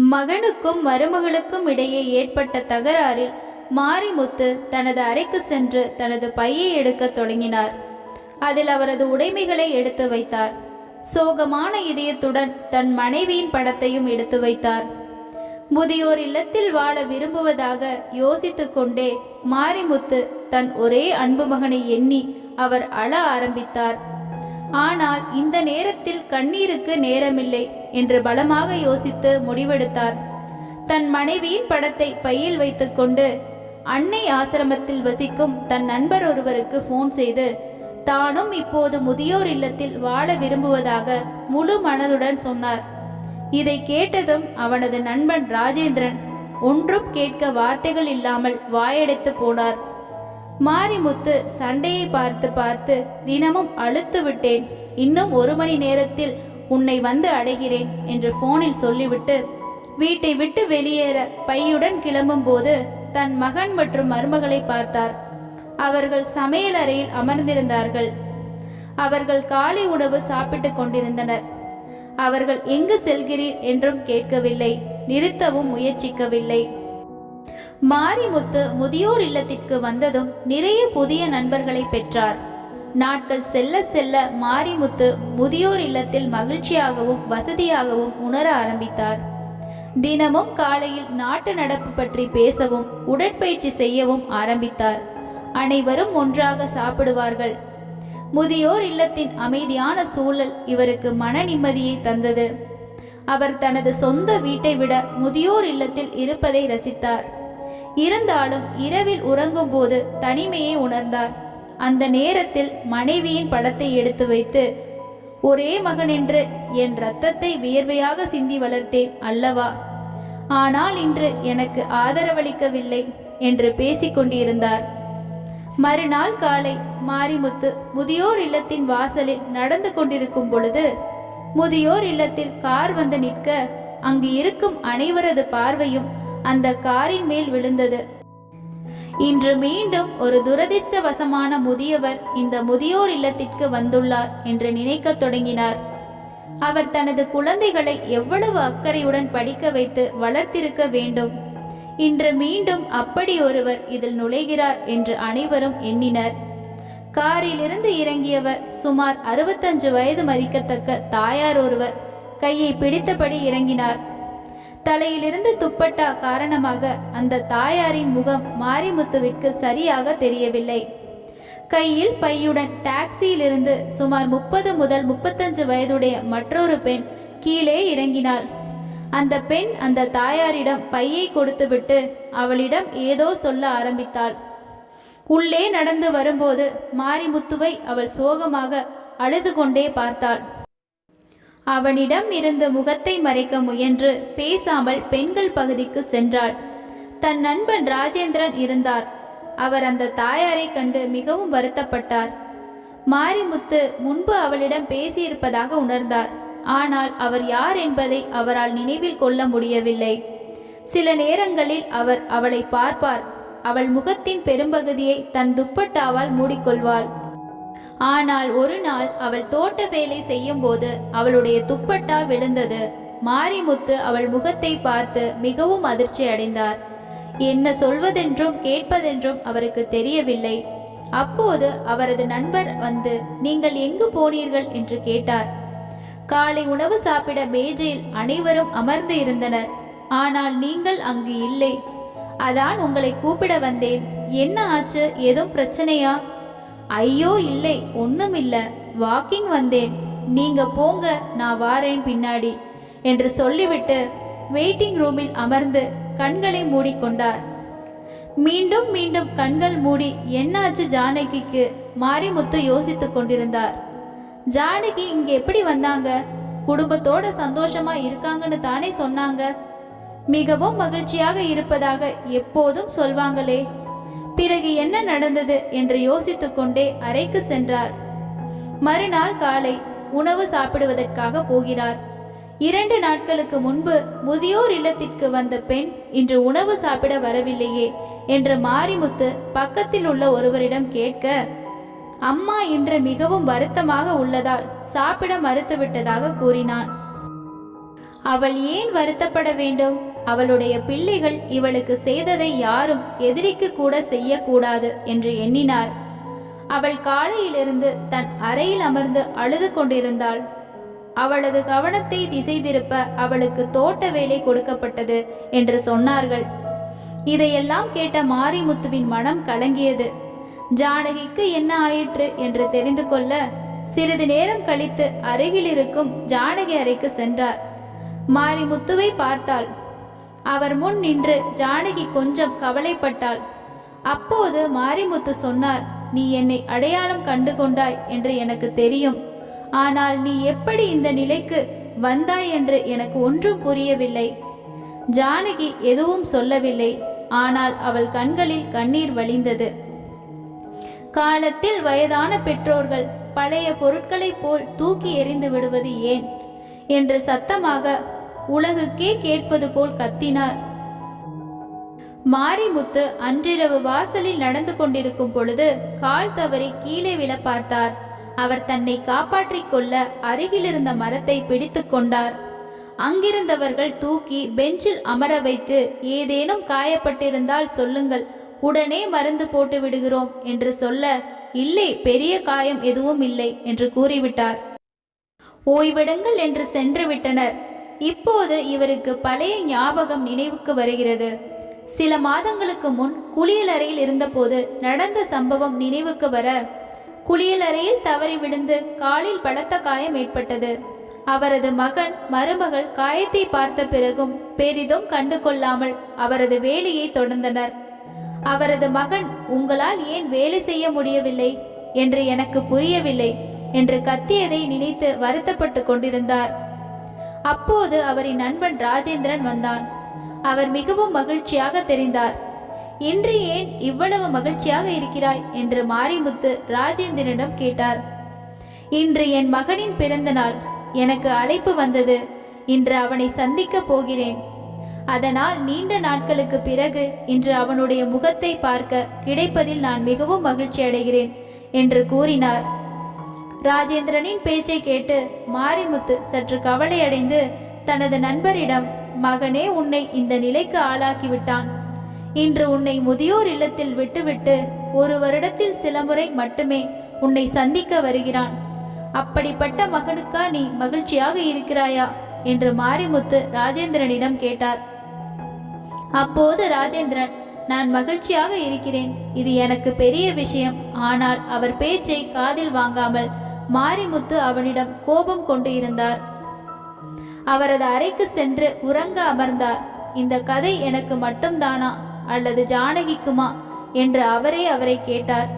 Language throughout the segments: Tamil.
மகனுக்கும் மருமகளுக்கும் இடையே ஏற்பட்ட தகராறில் மாரிமுத்து தனது அறைக்கு சென்று தனது பையை எடுக்கத் தொடங்கினார். அதில் அவரது உடைமைகளை எடுத்து வைத்தார். சோகமான இதயத்துடன் தன் மனைவியின் படத்தையும் எடுத்து வைத்தார். முதியோர் இல்லத்தில் வாழ விரும்புவதாக யோசித்து கொண்டே மாரிமுத்து தன் ஒரே அன்பு மகனை எண்ணி அவர் அழ ஆரம்பித்தார். ஆனால் இந்த நேரத்தில் கண்ணீருக்கு நேரமில்லை என்று பலமாக யோசித்து முடிவெடுத்தார். தன் மனைவியின் படத்தை பையில் வைத்துக்கொண்டு அன்னை ஆசிரமத்தில் வசிக்கும் தன் நண்பர் ஒருவருக்கு ஃபோன் செய்து தானும் இப்போது முதியோர் இல்லத்தில் வாழ விரும்புவதாக முழு மனதுடன் சொன்னார். இதை கேட்டதும் அவனது நண்பன் ராஜேந்திரன் ஒன்றும் கேட்க வார்த்தைகள் இல்லாமல் வாயடைத்து போனார். மாரிமுத்து சண்டையை பார்த்து பார்த்து தினமும் அழுத்து விட்டேன். இன்னும் ஒரு மணி நேரத்தில் உன்னை வந்து அடைகிறேன் என்று போனில் சொல்லிவிட்டு வீட்டை விட்டு வெளியேற பையுடன் கிளம்பும்போது தன் மகன் மற்றும் மருமகளை பார்த்தார். அவர்கள் சமையல் அறையில் அமர்ந்திருந்தார்கள். அவர்கள் காலை உணவு சாப்பிட்டுக் கொண்டிருந்தனர். அவர்கள் எங்கு செல்கிறீர்? என்றும் கேட்கவில்லை. நிறுத்தவும் முயற்சிக்கவில்லை. மாரிமுத்து முதியோர் இல்லத்திற்கு வந்ததும் நிறைய புதிய நண்பர்களை பெற்றார். நாட்கள் செல்ல செல்ல மாரிமுத்து முதியோர் இல்லத்தில் மகிழ்ச்சியாகவும் வசதியாகவும் உணர ஆரம்பித்தார். தினமும் காலையில் நாட்டு நடப்பு பற்றி பேசவும் உடற்பயிற்சி செய்யவும் ஆரம்பித்தார். அனைவரும் ஒன்றாக சாப்பிடுவார்கள். முதியோர் இல்லத்தின் அமைதியான சூழல் இவருக்கு மன நிம்மதியை தந்தது. அவர் தனது சொந்த வீட்டை விட முதியோர் இல்லத்தில் இருப்பதை ரசித்தார். இருந்தாலும் இரவில் உறங்கும்போது தனிமையை உணர்ந்தார். அந்த நேரத்தில் மனைவியின் படத்தை எடுத்து வைத்து ஒரே மகனென்று என் ரத்தத்தை வியர்வையாக சிந்தி வளர்த்தேன் அல்லவா? ஆனால் இன்று எனக்கு ஆதரவளிக்கவில்லை என்று பேசிக்கொண்டிருந்தார் மறுநாள் காலை மாரிமுத்து முதியோர் இல்லத்தின் வாசலில் நடந்து கொண்டிருக்கும் பொழுது முதியோர் இல்லத்தில் கார் வந்து நிற்க அங்கு இருக்கும் அனைவரது பார்வையும் அந்த காரின் மேல் விழுந்தது. இன்று மீண்டும் ஒரு துரதிர்ஷ்டவசமான முதியவர் இந்த முதியோர் இல்லத்திற்கு வந்துள்ளார் என்று நினைக்கத் தொடங்கினார். அவர் தனது குழந்தைகளை எவ்வளவு அக்கறையுடன் படிக்க வைத்து வளர்த்திருக்க வேண்டும். இன்று மீண்டும் அப்படி ஒருவர் இதில் நுழைகிறார் என்று அனைவரும் எண்ணினர். காரிலிருந்து இறங்கியவர் சுமார் அறுபத்தஞ்சு வயது மதிக்கத்தக்க தாயார் ஒருவர் கையை பிடித்தபடி இறங்கினார். தலையிலிருந்து துப்பட்டா காரணமாக அந்த தாயாரின் முகம் மாரிமுத்துவிற்கு சரியாக தெரியவில்லை. கையில் பையுடன் டாக்ஸியிலிருந்து சுமார் முப்பது முதல் முப்பத்தஞ்சு வயதுடைய மற்றொரு பெண் கீழே இறங்கினாள். அந்த பெண் அந்த தாயாரிடம் பையை கொடுத்துவிட்டு அவளிடம் ஏதோ சொல்ல ஆரம்பித்தாள். உள்ளே நடந்து வரும்போது மாரிமுத்துவை அவள் சோகமாக அழுது கொண்டே பார்த்தாள். அவனிடம் இருந்த முகத்தை மறைக்க முயன்று பேசாமல் பெண்கள் பகுதிக்கு சென்றாள். தன் நண்பன் ராஜேந்திரன் இருந்தார். அவர் அந்த தாயாரை கண்டு மிகவும் வருத்தப்பட்டார். மாரிமுத்து முன்பு அவளிடம் பேசியிருப்பதாக உணர்ந்தார். ஆனால் அவர் யார் என்பதை அவரால் நினைவில் கொள்ள முடியவில்லை. சில நேரங்களில் அவர் அவளை பார்ப்பார். அவள் முகத்தின் பெரும்பகுதியை தன் துப்பட்டாவால் மூடிக்கொள்வாள். ஆனால் ஒரு நாள் அவள் தோட்ட வேலை செய்யும்போது அவளுடைய துப்பட்டா விழுந்தது. மாரிமுத்து அவள் முகத்தை பார்த்து மிகவும் அதிர்ச்சி அடைந்தார். என்ன சொல்வதென்றும் கேட்பதென்றும் அவருக்கு தெரியவில்லை. அப்போது அவரது நண்பர் வந்து நீங்கள் எங்கு போனீர்கள்? என்று கேட்டார். காலை உணவு சாப்பிட மேஜையில் அனைவரும் அமர்ந்து இருந்தனர். ஆனால் நீங்கள் அங்கு இல்லை. அதான் உங்களை கூப்பிட வந்தேன். என்ன ஆச்சு? ஏதும் பிரச்சனையா? ஐயோ இல்லை ஒன்றும் இல்லை வாக்கிங் வந்தேன். நீங்க போங்க நான் வாரேன் பின்னாடி என்று சொல்லிவிட்டு வெயிட்டிங் ரூமில் அமர்ந்து கண்களை மூடிக்கொண்டார். மீண்டும் மீண்டும் கண்கள் மூடி என்னாச்சு ஜானகிக்கு? மாரிமுத்து யோசித்துக் கொண்டிருந்தார். ஜானகி இங்க எப்படி வந்தாங்க? குடும்பத்தோட சந்தோஷமா இருக்காங்கன்னு தானே சொன்னாங்க. மிகவும் மகிழ்ச்சியாக இருப்பதாக எப்போதும் சொல்வாங்களே. பிறகு என்ன நடந்தது என்று யோசித்துக் கொண்டே அறைக்கு சென்றார். மறுநாள் காலை உணவு சாப்பிடுவதற்காக போகிறார். இரண்டு நாட்களுக்கு முன்பு முதியோர் இல்லத்திற்கு வந்த பெண் இன்று உணவு சாப்பிட வரவில்லையே என்று மாரிமுத்து பக்கத்தில் உள்ள ஒருவரிடம் கேட்க அம்மா இன்று மிகவும் வருத்தமாக உள்ளதால் சாப்பிட மறுத்துவிட்டதாக கூறினான். அவள் ஏன் வருத்தப்பட வேண்டும்? அவளுடைய பிள்ளைகள் இவளுக்கு செய்ததை யாரும் எதிரிக்கு கூட செய்யக்கூடாது என்று எண்ணினார். அவள் காலையிலிருந்து தன் அறையில் அமர்ந்து அழுது கொண்டிருந்தாள். அவளது கவனத்தை திசை திருப்ப அவளுக்கு தோட்ட வேலை கொடுக்கப்பட்டது என்று சொன்னார்கள். இதையெல்லாம் கேட்ட மாரிமுத்துவின் மனம் கலங்கியது. ஜானகிக்கு என்ன ஆயிற்று என்று தெரிந்து கொள்ள சிறிது நேரம் கழித்து அருகில் இருக்கும் ஜானகி அறைக்கு சென்றார். மாரிமுத்துவை பார்த்தாள். அவர் முன் நின்று ஜானகி கொஞ்சம் கவலைப்பட்டாள். அப்போது மாரிமுத்து சொன்னார் நீ என்னை அடையாளம் கண்டு கொண்டாய் என்று எனக்கு தெரியும். ஆனால் நீ எப்படி இந்த நிலைக்கு வந்தாய் என்று எனக்கு ஒன்றும் புரியவில்லை. ஜானகி எதுவும் சொல்லவில்லை. ஆனால் அவள் கண்களில் கண்ணீர் வழிந்தது. காலத்தில் வயதான பெற்றோர்கள் பழைய பொருட்களைப் போல் தூக்கி எறிந்து விடுவது ஏன்? என்று சத்தமாக உலகுக்கே கேட்பது போல் கத்தினார். மாரிமுத்து அன்றிரவு வாசலில் நடந்து கொண்டிருக்கும் பொழுது கால் தவறி கீழே விழ பார்த்தார். அவர் தன்னை காப்பாற்றிக் கொள்ள அருகிலிருந்த மரத்தை பிடித்து கொண்டார். அங்கிருந்தவர்கள் தூக்கி பெஞ்சில் அமர வைத்து ஏதேனும் காயப்பட்டிருந்தால் சொல்லுங்கள் உடனே மருந்து போட்டு விடுகிறோம் என்று சொல்ல இல்லை பெரிய காயம் எதுவும் இல்லை என்று கூறிவிட்டார். ஓய்விடுங்கள் என்று சென்று விட்டனர். இப்போது இவருக்கு பழைய ஞாபகம் நினைவுக்கு வருகிறது. சில மாதங்களுக்கு முன் குளியலறையில் இருந்தபோது நடந்த சம்பவம் நினைவுக்கு வர குளியலறையில் தவறி விழுந்து காலில் பலத்த காயம் ஏற்பட்டது. அவரது மகன் மருமகள் காயத்தை பார்த்த பிறகும் பெரிதும் கண்டு கொள்ளாமல் அவரது வேலையை தொடர்ந்தனர். அவரது மகன் உங்களால் ஏன் வேலை செய்ய முடியவில்லை? என்று எனக்கு புரியவில்லை என்று கத்தியதை நினைத்து வருத்தப்பட்டு கொண்டிருந்தார். அப்போது அவரின் நண்பன் ராஜேந்திரன் வந்தான். அவர் மிகவும் மகிழ்ச்சியாக தெரிந்தார். இன்று ஏன் இவ்வளவு மகிழ்ச்சியாக இருக்கிறாய்? என்று மாரிமுத்து ராஜேந்திரனிடம் கேட்டார். இன்று என் மகனின் பிறந்த நாள். எனக்கு அழைப்பு வந்தது. இன்று அவனை சந்திக்கப் போகிறேன். அதனால் நீண்ட நாட்களுக்கு பிறகு இன்று அவனுடைய முகத்தை பார்க்க கிடைப்பதில் நான் மிகவும் மகிழ்ச்சி அடைகிறேன் என்று கூறினார். ராஜேந்திரனின் பேச்சை கேட்டு மாரிமுத்து சற்று கவலையடைந்து தனது நண்பரிடம் மகனே உன்னை இந்த நிலைக்கு ஆளாக்கிவிட்டான். இன்று உன்னை முதியோர் இல்லத்தில் விட்டுவிட்டு ஒரு வருடத்தில் சில முறை மட்டுமே உன்னை சந்திக்க வருகிறான். அப்படிப்பட்ட மகனுக்கா நீ மகிழ்ச்சியாக இருக்கிறாயா? என்று மாரிமுத்து ராஜேந்திரனிடம் கேட்டார். அப்போது ராஜேந்திரன் நான் மகிழ்ச்சியாக இருக்கிறேன். இது எனக்கு பெரிய விஷயம். ஆனால் அவர் பேச்சை காதில் வாங்காமல் மாரிமுத்து அவனிடம் கோபம் கொண்டு இருந்தார். அவரது அறைக்கு சென்று உறங்க அமர்ந்தார். இந்த கதை எனக்கு மட்டும்தானா? அல்லது ஜானகிக்குமா? என்று அவரே அவரை கேட்டார்.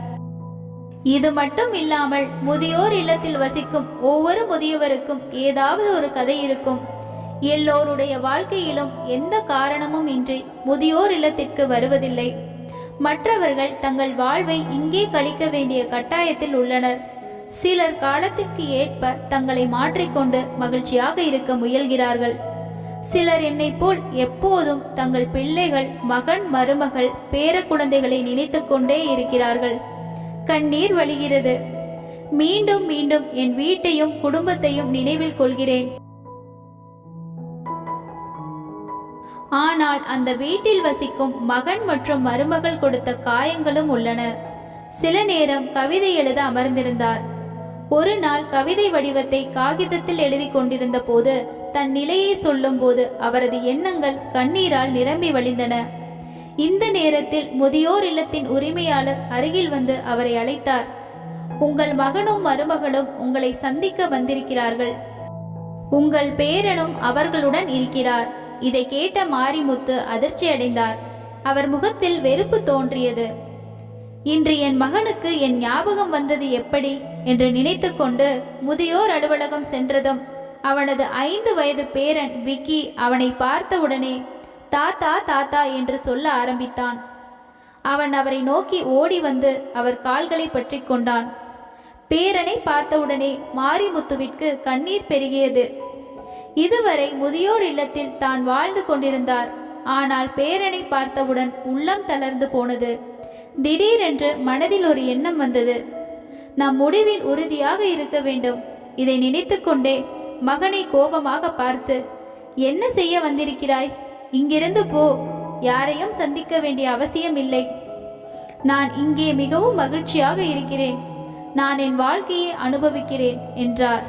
இது மட்டும் இல்லாமல் முதியோர் இல்லத்தில் வசிக்கும் ஒவ்வொரு முதியவருக்கும் ஏதாவது ஒரு கதை இருக்கும். எல்லோருடைய வாழ்க்கையிலும் எந்த காரணமும் இன்றி முதியோர் இல்லத்திற்கு வருவதில்லை. மற்றவர்கள் தங்கள் வாழ்வை இங்கே கழிக்க வேண்டிய கட்டாயத்தில் உள்ளனர். சிலர் காலத்திற்கு ஏற்ப தங்களை மாற்றிக்கொண்டு மகிழ்ச்சியாக இருக்க முயல்கிறார்கள். சிலர் என்னை போல் எப்போதும் தங்கள் பிள்ளைகள் மகன் மருமகள் பேர குழந்தைகளை நினைத்து கொண்டே இருக்கிறார்கள். கண்ணீர் வழிகிறது. மீண்டும் மீண்டும் என் வீட்டையும் குடும்பத்தையும் நினைவில் கொள்கிறேன். ஆனால் அந்த வீட்டில் வசிக்கும் மகன் மற்றும் மருமகள் கொடுத்த காயங்களும் உள்ளன. சில நேரம் கவிதை எழுத அமர்ந்திருந்தார். ஒரு நாள் கவிதை வடிவத்தை காகிதத்தில் எழுதி கொண்டிருந்த போது தன் நிலையை சொல்லும்போது அவரது எண்ணங்கள் கண்ணீரால் நிரம்பி வழிந்தன. இந்த நேரத்தில் முதியோர் இல்லத்தின் உரிமையாளர் அருகில் வந்து அவரை அழைத்தார். உங்கள் மகனும் மருமகளும் உங்களை சந்திக்க வந்திருக்கிறார்கள். உங்கள் பேரனும் அவர்களுடன் இருக்கிறார். இதை கேட்ட மாரிமுத்து அதிர்ச்சி அடைந்தார். அவர் முகத்தில் வெறுப்பு தோன்றியது. இன்று என் மகனுக்கு என் ஞாபகம் வந்தது எப்படி? என்று நினைத்துக்கொண்டு முதியோர் அலுவலகம் சென்றதும் அவனது ஐந்து வயது பேரன் விக்கி அவனை பார்த்தவுடனே தாத்தா தாத்தா என்று சொல்ல ஆரம்பித்தான். அவன் அவரை நோக்கி ஓடி வந்து அவர் கால்களை பற்றி கொண்டான். பேரனை பார்த்தவுடனே மாரிமுத்துவிற்கு கண்ணீர் பெருகியது. இதுவரை முதியோர் இல்லத்தில் தான் வாழ்ந்து கொண்டிருந்தார். ஆனால் பேரனை பார்த்தவுடன் உள்ளம் தளர்ந்து போனது. திடீரென்று மனதில் ஒரு எண்ணம் வந்தது. நம் முடிவில் உறுதியாக இருக்க வேண்டும். இதை நினைத்துக்கொண்டே மகனை கோபமாக பார்த்து என்ன செய்ய வந்திருக்கிறாய்? இங்கிருந்து போ. யாரையும் சந்திக்க வேண்டிய அவசியம் இல்லை. நான் இங்கே மிகவும் மகிழ்ச்சியாக இருக்கிறேன். நான் என் வாழ்க்கையை அனுபவிக்கிறேன் என்றார்.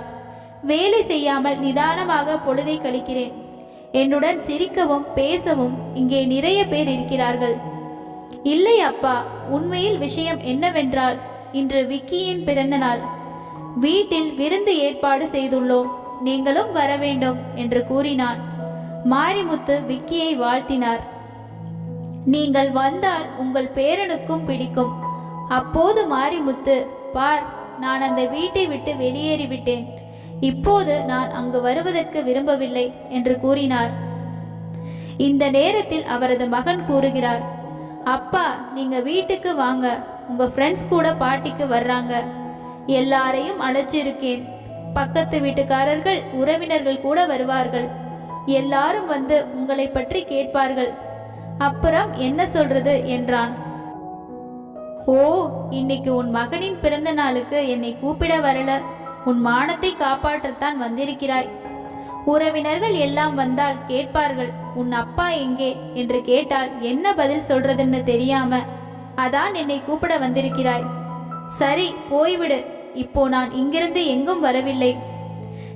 வேலை செய்யாமல் நிதானமாக பொழுதை கழிக்கிறேன். என்னுடன் சிரிக்கவும் பேசவும் இங்கே நிறைய பேர் இருக்கிறார்கள். இல்லை அப்பா. உண்மையில் விஷயம் என்னவென்றால் இன்று விக்கியின் பிறந்த நாள். வீட்டில் விருந்து ஏற்பாடு செய்துள்ளோம். நீங்களும் வர வேண்டும் என்று கூறினான். மாரிமுத்து விக்கியை வாழ்த்தினார். நீங்கள் வந்தால் உங்கள் பேரனுக்கும் பிடிக்கும். அப்போது மாரிமுத்து பார் நான் அந்த வீட்டை விட்டு வெளியேறிவிட்டேன். இப்போது நான் அங்கு வருவதற்கு விரும்பவில்லை என்று கூறினார். இந்த நேரத்தில் அவரது மகன் கூறுகிறார் அப்பா நீங்க வீட்டுக்கு வாங்க. உங்க ஃப்ரெண்ட்ஸ் கூட பார்ட்டிக்கு வர்றாங்க. எல்லாரையும் அழைச்சிருக்கேன். பக்கத்து வீட்டுக்காரர்கள் உறவினர்கள் கூட வருவார்கள். எல்லாரும் வந்து உங்களை பற்றி கேட்பார்கள். அப்புறம் என்ன சொல்றது என்றான். ஓ இன்னைக்கு உன் மகனின் பிறந்த நாளுக்கு என்னை கூப்பிட வரல. உன் மானத்தை காப்பாற்றத்தான் வந்திருக்கிறாய். உறவினர்கள் எல்லாம் வந்தால் கேட்பார்கள். உன் அப்பா எங்கே? என்று கேட்டால் என்ன பதில் சொல்றதுன்னு தெரியாம அதான் என்னை கூப்பிட வந்திருக்கிறாய். சரி போய்விடு. இப்போ நான் இங்கிருந்து எங்கும் வரவில்லை.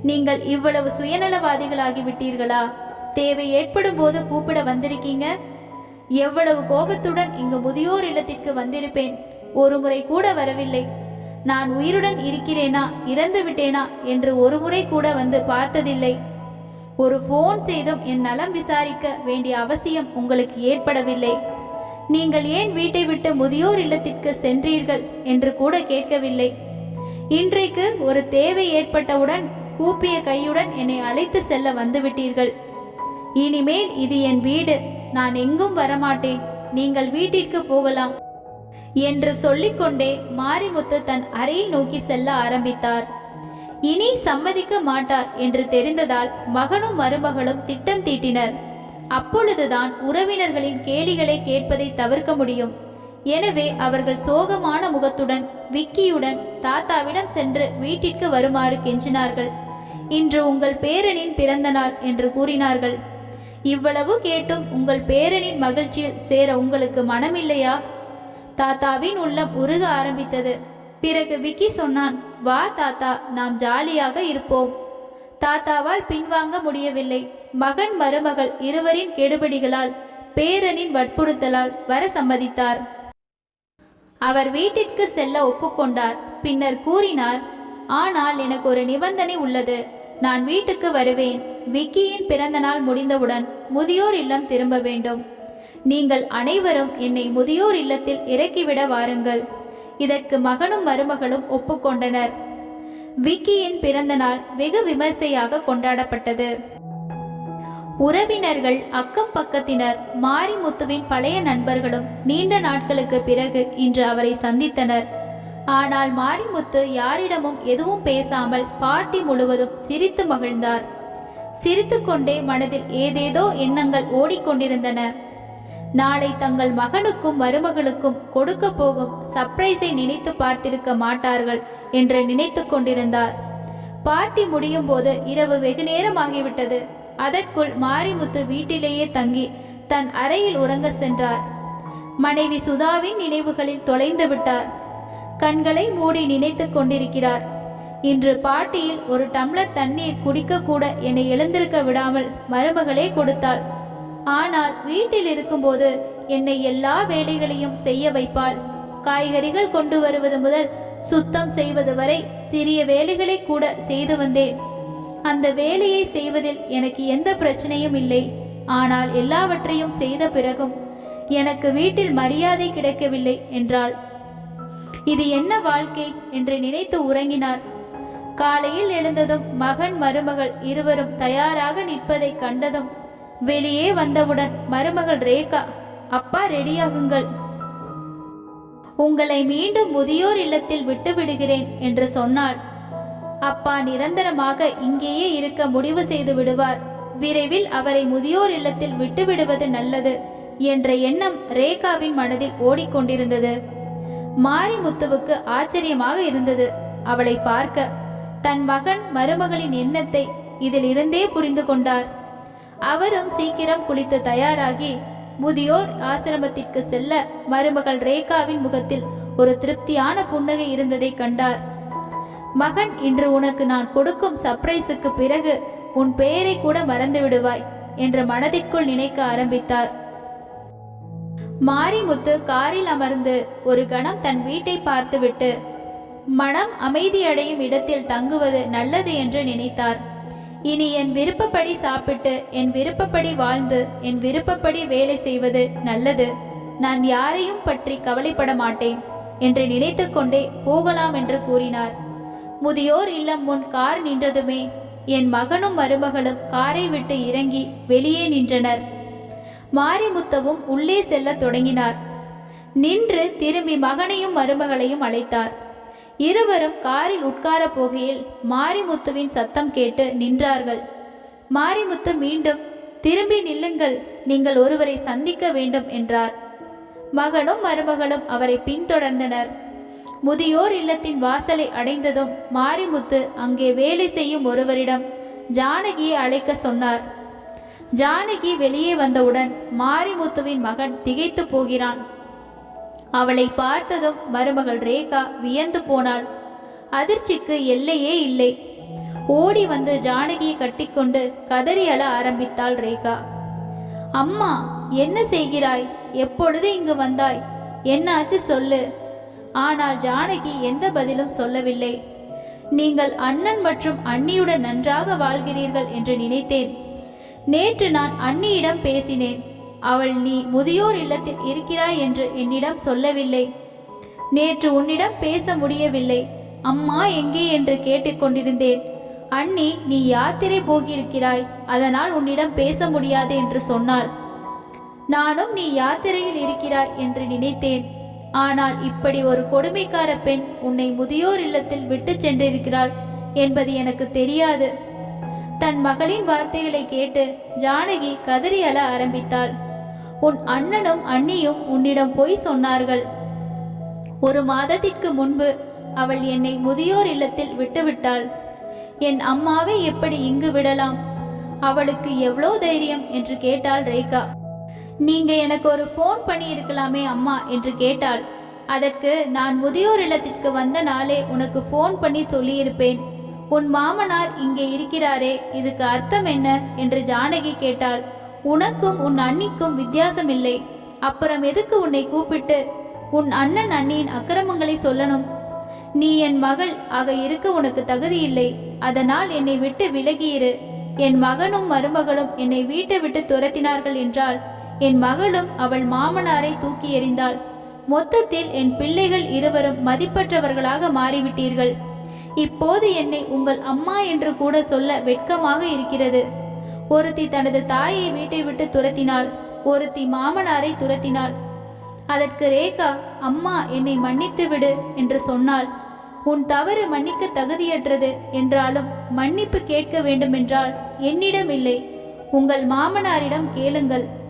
நீங்கள் இவ்வளவு சுயநலவாதிகளாகி விட்டீர்களா? தேவை ஏற்படும் போது கூப்பிட வந்திருக்கீங்க? எவ்வளவு கோபத்துடன் இங்கு முதியோர் இல்லத்திற்கு வந்திருப்பேன். ஒரு முறை கூட வரவில்லை. நான் உயிருடன் இருக்கிறேனா? இறந்து விட்டேனா? என்று ஒரு முறை கூட வந்து பார்த்ததில்லை. ஒரு ஃபோன் செய்தும் என் நலம் விசாரிக்க வேண்டிய அவசியம் உங்களுக்கு ஏற்படவில்லை. நீங்கள் ஏன் வீட்டை விட்டு முதியோர் இல்லத்திற்கு சென்றீர்கள் என்று கூட கேட்கவில்லை. இன்றைக்கு ஒரு தேவை ஏற்பட்டவுடன் கூப்பிய கையுடன் என்னை அழைத்து செல்ல வந்துவிட்டீர்கள். இனிமேல் இது என் வீடு. நான் எங்கும் வரமாட்டேன். நீங்கள் வீட்டிற்கு போகலாம். என்று சொல்லிக்கொண்டே மாரிமுத்து தன் அறையை நோக்கி செல்ல ஆரம்பித்தார். இனி சம்மதிக்க மாட்டார் என்று தெரிந்ததால் மகனும் மருமகளும் திட்டம் தீட்டினர். அப்பொழுதுதான் உறவினர்களின் கேலிகளை கேட்பதை தவிர்க்க முடியும். எனவே அவர்கள் சோகமான முகத்துடன் விக்கியுடன் தாத்தாவிடம் சென்று வீட்டிற்கு வருமாறு கெஞ்சினார்கள். இன்று உங்கள் பேரனின் பிறந்த நாள் என்று கூறினார்கள். இவ்வளவு கேட்டும் உங்கள் பேரனின் மகிழ்ச்சியில் சேர உங்களுக்கு மனமில்லையா? தாத்தாவின் உள்ளம் உருக ஆரம்பித்தது. பிறகு விக்கி சொன்னான் வா தாத்தா நாம் ஜாலியாக இருப்போம். தாத்தாவால் பின்வாங்க முடியவில்லை. மகன் மருமகள் இருவரின் கெடுபிடிகளால் பேரனின் வற்புறுத்தலால் வர சம்மதித்தார். அவர் வீட்டிற்கு செல்ல ஒப்புக்கொண்டார். பின்னர் கூறினார் ஆனால் எனக்கு ஒரு நிபந்தனை உள்ளது. நான் வீட்டுக்கு வருவேன். விக்கியின் பிறந்த நாள் முடிந்தவுடன் முதியோர் இல்லம் திரும்ப வேண்டும். நீங்கள் அனைவரும் என்னை முதியோர் இல்லத்தில் இறக்கிவிட வாருங்கள். இதற்கு மகனும் மருமகளும் ஒப்புக்கொண்டனர். விக்கியின் பிறந்த நாள் வெகு விமர்சையாக கொண்டாடப்பட்டது. உறவினர்கள் அக்கம் பக்கத்தினர் மாரிமுத்துவின் பழைய நண்பர்களும் நீண்ட நாட்களுக்கு பிறகு இன்று அவரை சந்தித்தனர். ஆனால் மாரிமுத்து யாரிடமும் எதுவும் பேசாமல் பாட்டி முழுவதும் சிரித்து மகிழ்ந்தார். சிரித்துக்கொண்டே மனதில் ஏதேதோ எண்ணங்கள் ஓடிக்கொண்டிருந்தன. நாளை தங்கள் மகனுக்கும் மருமகளுக்கும் கொடுக்க போகும் சர்ப்ரைஸை நினைத்து பார்த்திருக்க மாட்டார்கள் என்று நினைத்து கொண்டிருந்தார். பார்ட்டி முடியும் போது இரவு வெகு நேரமாகிவிட்டது அதற்குள் மாரிமுத்து வீட்டிலேயே தங்கி தன் அறையில் உறங்க சென்றார். மனைவி சுதாவின் நினைவுகளில் தொலைந்து விட்டார். கண்களை மூடி நினைத்து கொண்டிருக்கிறார். இன்று பாட்டியில் ஒரு டம்ளர் தண்ணீர் குடிக்கக்கூட என்னை எழுந்திருக்க விடாமல் மருமகளே கொடுத்தாள். ஆனால் வீட்டில் இருக்கும்போது என்னை எல்லா வேலைகளையும் செய்ய வைப்பாள். காய்கறிகள் கொண்டு வருவது முதல் சுத்தம் செய்வது வரை சிறிய வேலைகளை கூட செய்து வந்தேன். அந்த வேலையை செய்வதில் எனக்கு எந்த பிரச்சனையும் இல்லை. ஆனால் எல்லாவற்றையும் செய்த பிறகும் எனக்கு வீட்டில் மரியாதை கிடைக்கவில்லை என்றாள். இது என்ன வாழ்க்கை என்று நினைத்து உறங்கினார். காலையில் எழுந்ததும் மகன் மருமகள் இருவரும் தயாராக நிற்பதை கண்டதும் வெளியே வந்தவுடன் மருமகள் ரேகா அப்பா ரெடியாகுங்கள். உங்களை மீண்டும் முதியோர் இல்லத்தில் விட்டு விடுகிறேன் என்று சொன்னாள். அப்பா நிரந்தரமாக இங்கேயே இருக்க முடிவு செய்து விடுவார். விரைவில் அவரை முதியோர் இல்லத்தில் விட்டுவிடுவது நல்லது என்ற எண்ணம் ரேகாவின் மனதில் ஓடிக்கொண்டிருந்தது. மாரிமுத்துவுக்கு ஆச்சரியமாக இருந்தது. அவளை பார்க்க தன் மகன் மருமகளின் எண்ணத்தை இதில் இருந்தே புரிந்து கொண்டார். அவரும் சீக்கிரம் குளித்து தயாராகி முதியோர் ஆசிரமத்திற்கு செல்ல மருமகள் ரேகாவின் முகத்தில் ஒரு திருப்தியான புன்னகை இருந்ததை கண்டார். மகன் இன்று உனக்கு நான் கொடுக்கும் சர்ப்ரைஸுக்கு பிறகு உன் பெயரை கூட மறந்து விடுவாய் என்று மனதிற்குள் நினைக்க ஆரம்பித்தார். மாரிமுத்து காரில் அமர்ந்து ஒரு கணம் தன் வீட்டை பார்த்துவிட்டு மனம் அமைதியடையும் இடத்தில் தங்குவது நல்லது என்று நினைத்தார். இனி என் விருப்பப்படி சாப்பிட்டு என் விருப்பப்படி வாழ்ந்து என் விருப்பப்படி வேலை செய்வது நல்லது. நான் யாரையும் பற்றி கவலைப்பட மாட்டேன் என்று நினைத்துக்கொண்டே போகலாம் என்று கூறினார். முதியோர் இல்லம் முன் கார் நின்றதுமே. என் மகனும் மருமகளும் காரை விட்டு இறங்கி வெளியே நின்றனர். மாரிமுத்தவும் உள்ளே செல்லத் தொடங்கினார். நின்று திரும்பி மகனையும் மருமகளையும் அழைத்தார். இருவரும் காரில் உட்காரப் போகையில் மாரிமுத்துவின் சத்தம் கேட்டு நின்றார்கள். மாரிமுத்து மீண்டும் திரும்பி நில்லுங்கள் நீங்கள் ஒருவரை சந்திக்க வேண்டும் என்றார். மகனும் மருமகளும் அவரை பின்தொடர்ந்தனர். முதியோர் இல்லத்தின் வாசலை அடைந்ததும் மாரிமுத்து அங்கே வேலை செய்யும் ஒருவரிடம் ஜானகியை அழைக்க சொன்னார். ஜானகி வெளியே வந்தவுடன் மாரிமுத்துவின் மகன் திகைத்து போகிறான். அவளை பார்த்ததும் மருமகள் ரேகா வியந்து போனாள். அதிர்ச்சிக்கு எல்லையே இல்லை. ஓடி வந்து ஜானகியை கட்டிக்கொண்டு கதறி அழ ஆரம்பித்தாள் ரேகா. அம்மா என்ன செய்கிறாய்? எப்பொழுது இங்கு வந்தாய்? என்னாச்சு சொல்லு. ஆனால் ஜானகி எந்த பதிலும் சொல்லவில்லை. நீங்கள் அண்ணன் மற்றும் அண்ணியுடன் நன்றாக வாழ்கிறீர்கள் என்று நினைத்தேன். நேற்று நான் அண்ணியிடம் பேசினேன். அவள் நீ முதியோர் இல்லத்தில் இருக்கிறாய் என்று என்னிடம் சொல்லவில்லை. நேற்று உன்னிடம் பேச முடியவில்லை. அம்மா எங்கே? என்று கேட்டுக்கொண்டிருந்தேன் அண்ணி நீ யாத்திரை போகியிருக்கிறாய். அதனால் உன்னிடம் பேச முடியாது என்று சொன்னாள். நானும் நீ யாத்திரையில் இருக்கிறாய் என்று நினைத்தேன். ஆனால் இப்படி ஒரு கொடுமைக்கார பெண் உன்னை முதியோர் இல்லத்தில் விட்டு சென்றிருக்கிறாள் என்பது எனக்கு தெரியாது. தன் மகளின் வார்த்தைகளை கேட்டு ஜானகி கதறி அழ ஆரம்பித்தாள். உன் அண்ணனும் அண்ணியும் உன்னிடம் போய் சொன்னார்கள். ஒரு மாதத்திற்கு முன்பு அவள் என்னை முதியோர் இல்லத்தில் விட்டுவிட்டாள். என் அம்மாவை எப்படி இங்கு விடலாம்? அவளுக்கு எவ்வளோ தைரியம்? என்று கேட்டாள் ரேகா. நீங்க எனக்கு ஒரு ஃபோன் பண்ணி இருக்கலாமே அம்மா என்று கேட்டாள். அதற்கு நான் முதியோர் இல்லத்திற்கு வந்த நாளே உனக்கு ஃபோன் பண்ணி சொல்லியிருப்பேன். உன் மாமனார் இங்கே இருக்கிறாரே இதுக்கு அர்த்தம் என்ன? என்று ஜானகி கேட்டாள். உனக்கும் உன் அண்ணிக்கும் வித்தியாசம் இல்லை அப்புறம் எதுக்கு உன்னை கூப்பிட்டு? உன் அண்ணன் அண்ணியின் அக்கிரமங்களை சொல்லணும். நீ என் மகள் ஆக இருக்க உனக்கு தகுதி இல்லை அதனால் என்னை விட்டு விலகியிரு. என் மகனும் மருமகளும் என்னை வீட்டை விட்டு துரத்தினார்கள் என்றால் என் மகளும் அவள் மாமனாரை தூக்கி எறிந்தாள். மொத்தத்தில் என் பிள்ளைகள் இருவரும் மதிப்பற்றவர்களாக மாறிவிட்டீர்கள். இப்போது என்னை உங்கள் அம்மா என்று கூட சொல்ல வெட்கமாக இருக்கிறது. ஒருத்தி தனது தாயை வீட்டை விட்டு துரத்தினாள். ஒருத்தி மாமனாரை துரத்தினாள். அதற்கு ரேகா அம்மா என்னை மன்னித்து விடு என்று சொன்னாள். உன் தவறு மன்னிக்க தகுதியற்றது என்றாலும் மன்னிப்பு கேட்க வேண்டுமென்றால் என்னிடம் இல்லை. உங்கள் மாமனாரிடம் கேளுங்கள்.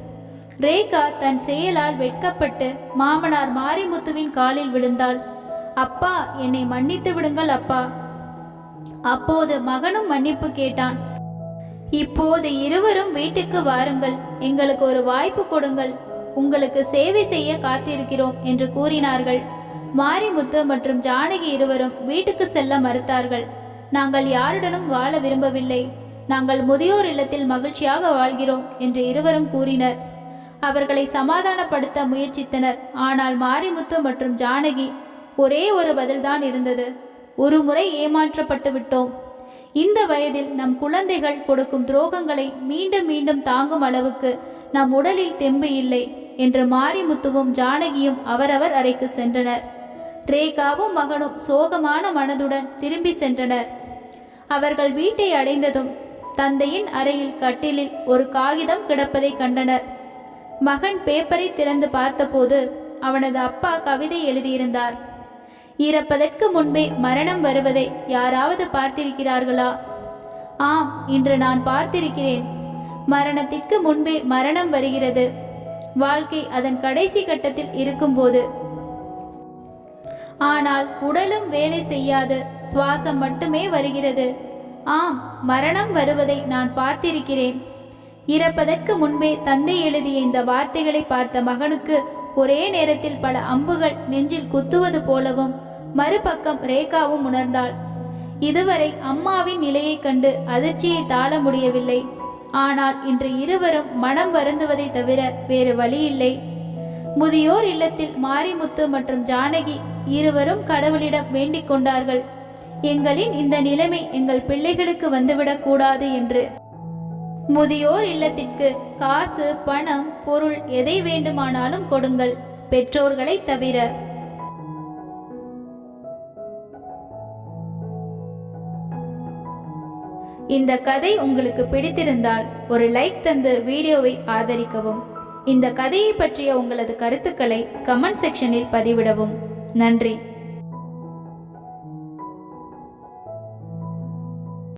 ரேகா தன் செயலால் வெட்கப்பட்டு மாமனார் மாரிமுத்துவின் காலில் விழுந்தாள். அப்பா என்னை மன்னித்து விடுங்கள் அப்பா அப்போது மகனும் மன்னிப்பு கேட்டான். இப்போது இருவரும் வீட்டுக்கு வாருங்கள். எங்களுக்கு ஒரு வாய்ப்பு கொடுங்கள். உங்களுக்கு சேவை செய்ய காத்திருக்கிறோம் என்று கூறினார்கள். மாரிமுத்து மற்றும் ஜானகி இருவரும் வீட்டுக்கு செல்ல மறுத்தார்கள். நாங்கள் யாருடனும் வாழ விரும்பவில்லை. நாங்கள் முதியோர் இல்லத்தில் மகிழ்ச்சியாக வாழ்கிறோம் என்று இருவரும் கூறினர். அவர்களை சமாதானப்படுத்த முயற்சித்தனர். ஆனால் மாரிமுத்து மற்றும் ஜானகி ஒரே ஒரு பதில்தான் இருந்தது. ஒரு முறை ஏமாற்றப்பட்டு விட்டோம். இந்த வயதில் நம் குழந்தைகள் கொடுக்கும் துரோகங்களை மீண்டும் மீண்டும் தாங்கும் அளவுக்கு நம் உடலில் தெம்பு இல்லை என்று மாரிமுத்துவும் ஜானகியும் அவரவர் அறைக்கு சென்றனர். ரேகாவும் மகனும் சோகமான மனதுடன் திரும்பி சென்றனர். அவர்கள் வீட்டை அடைந்ததும் தந்தையின் அறையில் கட்டிலில் ஒரு காகிதம் கிடப்பதை கண்டனர். மகன் பேப்பரை திறந்து பார்த்தபோது அவனது அப்பா கவிதை எழுதியிருந்தார். இறப்பதற்கு முன்பே மரணம் வருவதை யாராவது பார்த்திருக்கிறார்களா? ஆம் இன்று நான் பார்த்திருக்கிறேன். மரணத்திற்கு முன்பே மரணம் வருகிறது. வாழ்க்கை அதன் கடைசி கட்டத்தில் இருக்கும்போது. ஆனால் உடலும் வேலை செய்யாது சுவாசம் மட்டுமே வருகிறது. ஆம் மரணம் வருவதை நான் பார்த்திருக்கிறேன். இறப்பதற்கு முன்பே தந்தை எழுதிய இந்த வார்த்தைகளை பார்த்த மகனுக்கு ஒரே நேரத்தில் பல அம்புகள் நெஞ்சில் குத்துவது போலவும் மறுபக்கம் ரேகாவும் உணர்ந்தாள். இதுவரை அம்மாவின் நிலையைக் கண்டு அதிர்ச்சியை தாழ முடியவில்லை. ஆனால் இன்று இருவரும் மனம் வருந்துவதை தவிர வேறு வழியில்லை. முதியோர் இல்லத்தில் மாரிமுத்து மற்றும் ஜானகி இருவரும் கடவுளிடம் வேண்டிக் கொண்டார்கள். எங்களின் இந்த நிலைமை எங்கள் பிள்ளைகளுக்கு வந்துவிடக் கூடாது என்று முதியோர் இல்லத்திற்கு காசு பணம் பொருள் எதை வேண்டுமானாலும் கொடுங்கள் பெற்றோர்களை தவிர. இந்த கதை உங்களுக்கு பிடித்திருந்தால் ஒரு லைக் தந்து வீடியோவை ஆதரிக்கவும். இந்த கதையை பற்றிய உங்களது கருத்துக்களை கமெண்ட் செக்ஷனில் பதிவிடவும். நன்றி.